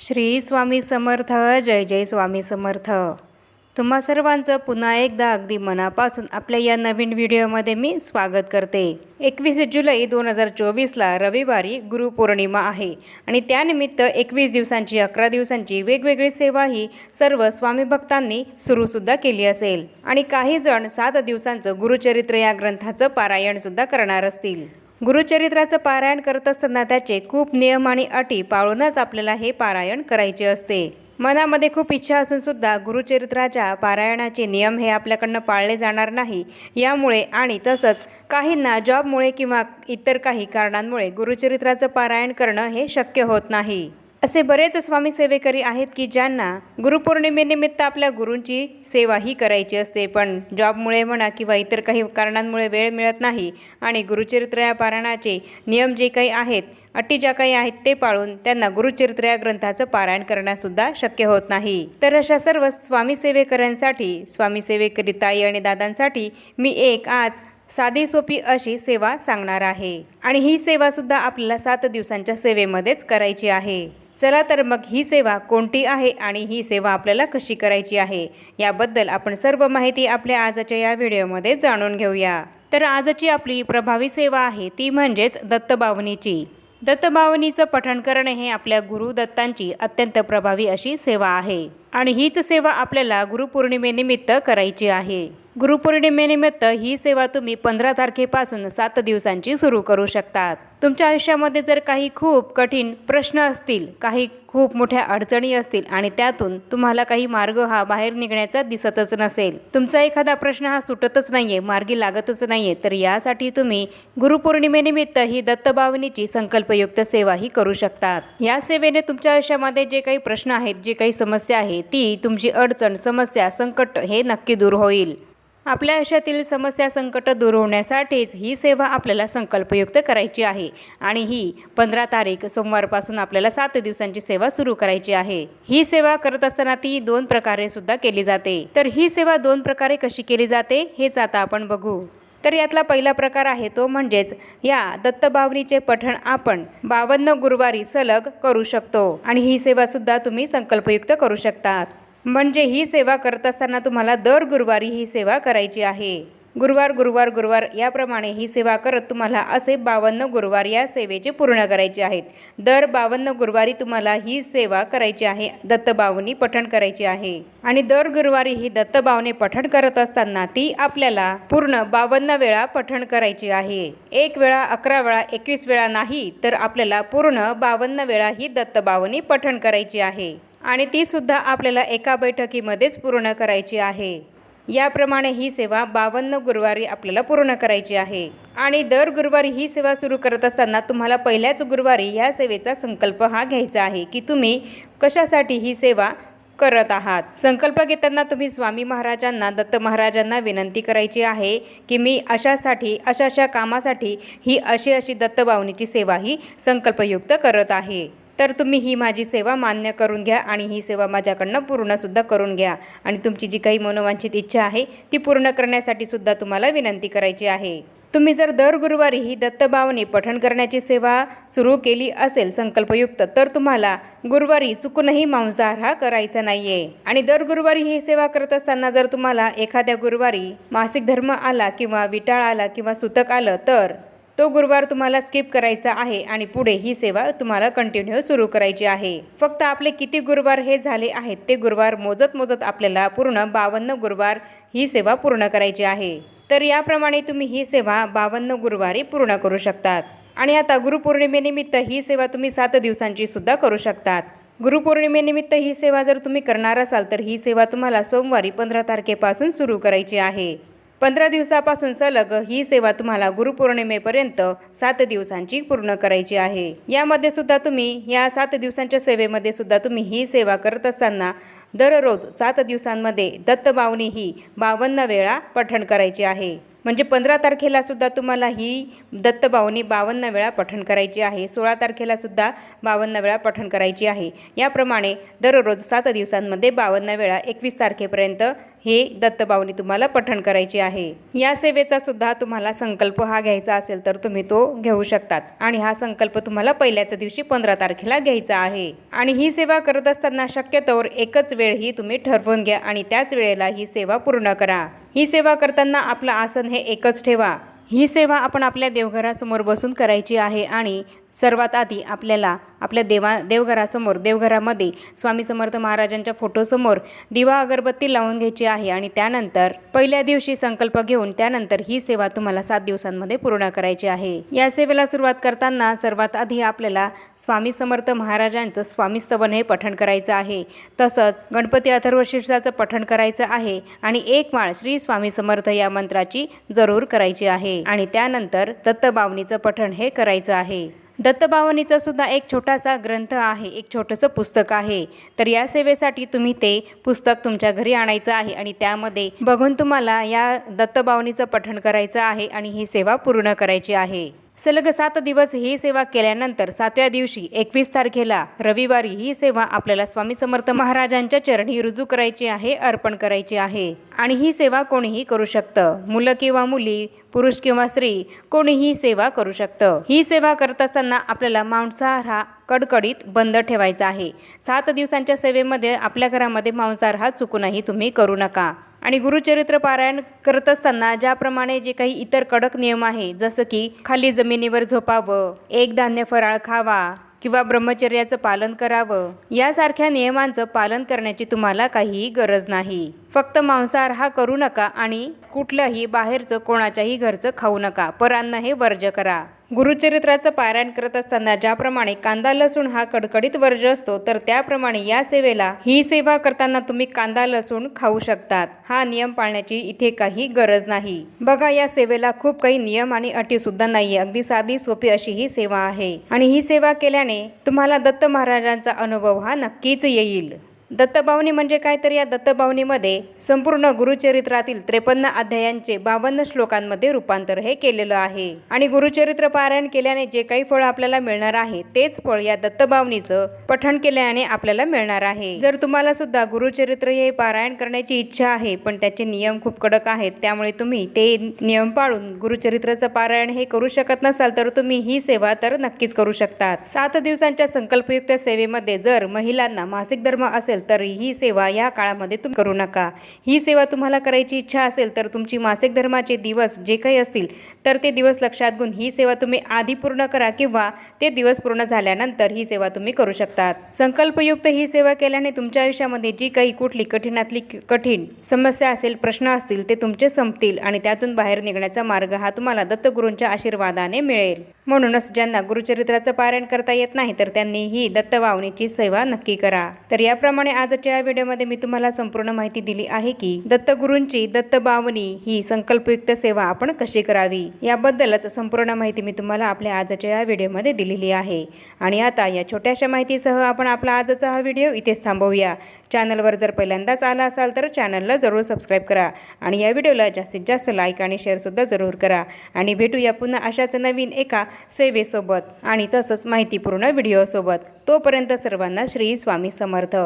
श्री स्वामी समर्थ जय जय स्वामी समर्थ. तुम्हा सर्वांचं पुन्हा एकदा अगदी मनापासून आपल्या या नवीन व्हिडिओमध्ये मी स्वागत करते. एकवीस जुलै दोन हजार चोवीसला रविवारी गुरुपौर्णिमा आहे आणि त्यानिमित्त एकवीस दिवसांची अकरा दिवसांची वेगवेगळी सेवा ही सर्व स्वामी भक्तांनी सुरूसुद्धा केली असेल. आणि काही जण सात दिवसांचं गुरुचरित्र या ग्रंथाचं पारायणसुद्धा करणार असतील. गुरुचरित्राचं पारायण करत असताना त्याचे खूप नियम आणि अटी पाळूनच आपल्याला हे पारायण करायचे असते. मनामध्ये खूप इच्छा असून सुद्धा गुरुचरित्राच्या पारायणाचे नियम हे आपल्याकडनं पाळले जाणार नाही. यामुळे आणि तसंच काहींना जॉबमुळे किंवा इतर काही कारणांमुळे गुरुचरित्राचं पारायण करणं हे शक्य होत नाही. असे बरेच स्वामी सेवेकरी आहेत की ज्यांना गुरुपौर्णिमेनिमित्त आपल्या गुरूंची सेवाही करायची असते पण जॉबमुळे म्हणा किंवा इतर काही कारणांमुळे वेळ मिळत नाही आणि गुरुचरित्र या पारायणाचे नियम जे काही आहेत अटी ज्या काही आहेत ते पाळून त्यांना गुरुचरित्र या ग्रंथाचं पारायण करण्यासुद्धा शक्य होत नाही. तर अशा सर्व स्वामी सेवेकऱ्यांसाठी स्वामी सेवेकरी ताई आणि दादांसाठी मी एक आज साधी सोपी अशी सेवा सांगणार आहे. आणि ही सेवासुद्धा आपल्याला सात दिवसांच्या सेवेमध्येच करायची आहे. चला तर मग ही सेवा कोणती आहे आणि ही सेवा आपल्याला कशी करायची आहे? याबद्दल आपण सर्व माहिती आपल्या आजच्या या व्हिडिओमध्ये जाणून घेऊया. तर आजची आपली प्रभावी सेवा आहे ती म्हणजेच दत्तबावनीची दत्तबावनीचं पठण करणे हे आपल्या गुरु दत्तांची अत्यंत प्रभावी अशी सेवा आहे. आणि हीच सेवा आपल्याला गुरुपौर्णिमेनिमित्त करायची आहे. गुरुपौर्णिमेनिमित्त ही सेवा तुम्ही पंधरा तारखेपासून सात दिवसांची सुरू करू शकतात. तुमच्या आयुष्यामध्ये जर काही खूप कठीण प्रश्न असतील काही खूप मोठ्या अडचणी असतील आणि त्यातून तुम्हाला काही मार्ग हा बाहेर निघण्याचा दिसतच नसेल. तुमचा एखादा प्रश्न हा सुटतच नाहीये मार्गी लागतच नाहीये तर यासाठी तुम्ही गुरुपौर्णिमेनिमित्त ही दत्तभावनीची संकल्पयुक्त सेवा ही करू शकतात. या सेवेने तुमच्या आयुष्यामध्ये जे काही प्रश्न आहेत जे काही समस्या आहे ती तुमची अडचण समस्या संकट हे नक्की दूर होईल. आपल्या आयुष्यातील समस्या संकट दूर होण्यासाठीच ही सेवा आपल्याला संकल्पयुक्त करायची आहे. आणि ही पंधरा तारीख सोमवारपासून आपल्याला सात दिवसांची सेवा सुरू करायची आहे. ही सेवा करत असताना ती दोन प्रकारे सुद्धा केली जाते. तर ही सेवा दोन प्रकारे कशी केली जाते हेच आता आपण बघू. तर यातला पहिला प्रकार आहे तो म्हणजेच या दत्तबावनीचे पठण आपण बावन्न गुरुवारी सलग करू शकतो. आणि ही सेवा सुद्धा तुम्ही संकल्पयुक्त करू शकतात. म्हणजे ही सेवा करत असताना तुम्हाला दर गुरुवारी ही सेवा करायची आहे. गुरुवार गुरुवार गुरुवार याप्रमाणे ही सेवा करत तुम्हाला असे बावन्न गुरुवार या सेवेचे पूर्ण करायचे आहेत. दर बावन्न गुरुवारी तुम्हाला ही सेवा करायची आहे. दत्तबावनी पठण करायची आहे. आणि दर गुरुवारी ही दत्तबावनी पठण करत असताना ती आपल्याला पूर्ण बावन्न वेळा पठण करायची आहे. एक वेळा अकरा वेळा एकवीस वेळा नाही तर आपल्याला पूर्ण बावन्न वेळा ही दत्तबावनी पठण करायची आहे. आणि ती सुद्धा आपल्याला एका बैठकीमध्येच पूर्ण करायची आहे. याप्रमाणे ही सेवा बावन्न गुरुवारी आपल्याला पूर्ण करायची आहे. आणि दर गुरुवारी ही सेवा सुरू करत असताना तुम्हाला पहिल्याच गुरुवारी ह्या सेवेचा संकल्प हा घ्यायचा आहे की तुम्ही कशासाठी ही सेवा करत आहात. संकल्प घेताना तुम्ही स्वामी महाराजांना दत्त महाराजांना विनंती करायची आहे की मी अशासाठी अशा अशा कामासाठी ही अशी अशी दत्तबावनीची सेवा ही संकल्पयुक्त करत आहे. तर तुम्ही ही माझी सेवा मान्य करून घ्या आणि ही सेवा माझ्याकडनं पूर्णसुद्धा करून घ्या. आणि तुमची जी काही मनोवांछित इच्छा आहे ती पूर्ण करण्यासाठी सुद्धा तुम्हाला विनंती करायची आहे. तुम्ही जर दर गुरुवारी ही दत्तभावने पठण करण्याची सेवा सुरू केली असेल संकल्पयुक्त तर तुम्हाला गुरुवारी चुकूनही मांसाहार हा करायचा नाही आहे आणि दर गुरुवारी ही सेवा करत असताना जर तुम्हाला एखाद्या गुरुवारी मासिक धर्म आला किंवा विटाळ आला किंवा सुतक आलं तर तो गुरुवार तुम्हाला स्किप करायचा आहे आणि पुढे ही सेवा तुम्हाला कंटिन्यू सुरू करायची आहे. फक्त आपले किती गुरुवार हे झाले आहेत ते गुरुवार मोजत मोजत आपल्याला पूर्ण बावन्न गुरुवार ही सेवा पूर्ण करायची आहे. तर याप्रमाणे तुम्ही ही सेवा बावन्न गुरुवारी पूर्ण करू शकतात. आणि आता गुरुपौर्णिमेनिमित्त ही सेवा तुम्ही सात दिवसांची सुद्धा करू शकतात. गुरुपौर्णिमेनिमित्त ही सेवा जर तुम्ही करणार असाल तर ही सेवा तुम्हाला सोमवारी पंधरा तारखेपासून सुरू करायची आहे. पंधरा दिवसापासून सलग ही सेवा तुम्हाला गुरुपौर्णिमेपर्यंत सात दिवसांची पूर्ण करायची आहे. यामध्ये सुद्धा तुम्ही या सात दिवसांच्या सेवेमध्ये सुद्धा तुम्ही ही सेवा करत असताना दररोज सात दिवसांमध्ये दत्तबावनी ही बावन्न वेळा पठण करायची आहे. म्हणजे पंधरा तारखेला सुद्धा तुम्हाला ही दत्तबावनी बावन्न वेळा पठण करायची आहे. सोळा तारखेला सुद्धा बावन्न वेळा पठण करायची आहे. याप्रमाणे दररोज सात दिवसांमध्ये बावन्न वेळा एकवीस तारखेपर्यंत हे दत्तबावनी तुम्हाला पठण करायची आहे. या सेवेचा सुद्धा तुम्हाला संकल्प हा घ्यायचा असेल तर तुम्ही तो घेऊ शकतात. आणि हा संकल्प तुम्हाला पहिल्याच दिवशी पंधरा तारखेला घ्यायचा आहे. आणि ही सेवा करत असताना शक्यतोवर एकच वेळ ही तुम्ही ठरवून घ्या आणि त्याच वेळेला ही सेवा पूर्ण करा. ही सेवा करताना आपलं आसन हे एकच ठेवा. ही सेवा आपण आपल्या देवघरासमोर बसून करायची आहे आणि सर्वात आधी आपल्याला आपल्या देवा देवघरासमोर देवघरामध्ये स्वामी समर्थ महाराजांच्या फोटोसमोर दिवा अगरबत्ती लावून घ्यायची आहे आणि त्यानंतर पहिल्या दिवशी संकल्प घेऊन त्यानंतर ही सेवा तुम्हाला सात दिवसांमध्ये पूर्ण करायची आहे. या सेवेला सुरुवात करताना सर्वात आधी आपल्याला स्वामी समर्थ महाराजांचं स्वामी स्तवन हे पठण करायचं आहे. तसंच गणपती अथर्वशीर्षाचं पठण करायचं आहे आणि एक माळ श्री स्वामी समर्थ या मंत्राची जरूर करायची आहे. आणि त्यानंतर दत्तबावनीचं पठण हे करायचं आहे. दत्तभावनीचा सुद्धा एक छोटासा ग्रंथ आहे एक छोटंसं पुस्तक आहे. तर या सेवेसाठी तुम्ही ते पुस्तक तुमच्या घरी आणायचं आहे आणि त्यामध्ये बघून तुम्हाला या दत्तभावनीचं पठण करायचं आहे आणि ही सेवा पूर्ण करायची आहे. सलग सात दिवस ही सेवा केल्यानंतर सातव्या दिवशी एकवीस तारखेला रविवारी ही सेवा आपल्याला स्वामी समर्थ महाराजांच्या चरणी रुजू करायची आहे अर्पण करायची आहे. आणि ही सेवा कोणीही करू शकतं. मुलं किंवा मुली पुरुष किंवा स्त्री कोणीही सेवा करू शकतं. ही सेवा करत असताना आपल्याला मांसाहार हा कडकडीत बंद ठेवायचा आहे. सात दिवसांच्या सेवेमध्ये आपल्या घरामध्ये मांसाहार हा चुकूनही तुम्ही करू नका. आणि गुरुचरित्र पारायण करत असताना ज्याप्रमाणे जे काही इतर कडक नियम आहे जसं की खाली जमिनीवर झोपावं एक धान्य फराळ खावा किंवा ब्रह्मचर्याचं पालन करावं यासारख्या नियमांचं पालन करण्याची तुम्हाला काहीही गरज नाही. फक्त मांसाहार हा करू नका आणि कुठल्याही बाहेरचं कोणाच्याही घरचं खाऊ नका. परान्न हे वर्ज्य करा. गुरुचरित्राचं पारायण करत असताना ज्याप्रमाणे कांदा लसूण हा कडकडीत वर्ज्य असतो तर त्याप्रमाणे या सेवेला ही सेवा करताना तुम्ही कांदा लसूण खाऊ शकतात. हा नियम पाळण्याची इथे काही गरज नाही. बघा या सेवेला खूप काही नियम आणि अटी सुद्धा नाही अगदी साधी सोपी अशी ही सेवा आहे. आणि ही सेवा केल्याने तुम्हाला दत्त महाराजांचा अनुभव हा नक्कीच येईल. दत्तभावनी म्हणजे काय तर या दत्तभावनीमध्ये संपूर्ण गुरुचरित्रातील त्रेपन्न अध्यायांचे बावन्न श्लोकांमध्ये रूपांतर हे केलेलं आहे. आणि गुरुचरित्र पारायण केल्याने जे काही फळ आपल्याला मिळणार आहे तेच फळ या दत्तभावनीचं पठण केल्याने आपल्याला मिळणार आहे. जर तुम्हाला सुद्धा गुरुचरित्र हे पारायण करण्याची इच्छा आहे पण त्याचे नियम खूप कडक आहेत त्यामुळे तुम्ही ते नियम पाळून गुरुचरित्राचं पारायण हे करू शकत नसाल तर तुम्ही ही सेवा तर नक्कीच करू शकतात. सात दिवसांच्या संकल्पयुक्त सेवेमध्ये जर महिलांना मासिक धर्म असेल तर ही सेवा या काळामध्ये तुम्ही करू नका. ही सेवा तुम्हाला करायची इच्छा असेल तर तुमची मासिक धर्माचे दिवस जे काही असतील तर ते दिवस लक्षात घेऊन ही सेवा तुम्ही आधी पूर्ण करा किंवा ते दिवस पूर्ण झाल्यानंतर ही सेवा तुम्ही करू शकतात. संकल्पयुक्त ही सेवा केल्याने तुमच्या आयुष्यामध्ये जी काही कुठली कठीणातली कठीण समस्या असेल प्रश्न असतील ते तुमचे संपतील आणि त्यातून बाहेर निघण्याचा मार्ग हा तुम्हाला दत्तगुरूंच्या आशीर्वादाने मिळेल. म्हणूनच ज्यांना गुरुचरित्राचं पारायण करता येत नाही तर त्यांनी ही दत्तवावणीची सेवा नक्की करा. तर याप्रमाणे आजच्या या व्हिडिओमध्ये मी तुम्हाला संपूर्ण माहिती दिली आहे की दत्तगुरूंची दत्तबावनी ही संकल्पयुक्त सेवा आपण कशी करावी? याबद्दलच संपूर्ण माहिती मी तुम्हाला आपल्या आजच्या या व्हिडिओमध्ये दिलेली आहे. आणि आता या छोट्याशा माहितीसह आपण आपला आजचा हा व्हिडिओ इथेच थांबवूया. चॅनलवर जर पहिल्यांदाच आला असाल तर चॅनलला जरूर सबस्क्राईब करा आणि या व्हिडिओला जास्तीत जास्त लाईक आणि शेअरसुद्धा जरूर करा. आणि भेटूया पुन्हा अशाच नवीन एका सेवेसोबत आणि तसंच माहितीपूर्ण व्हिडिओसोबत. तोपर्यंत सर्वांना श्री स्वामी समर्थ.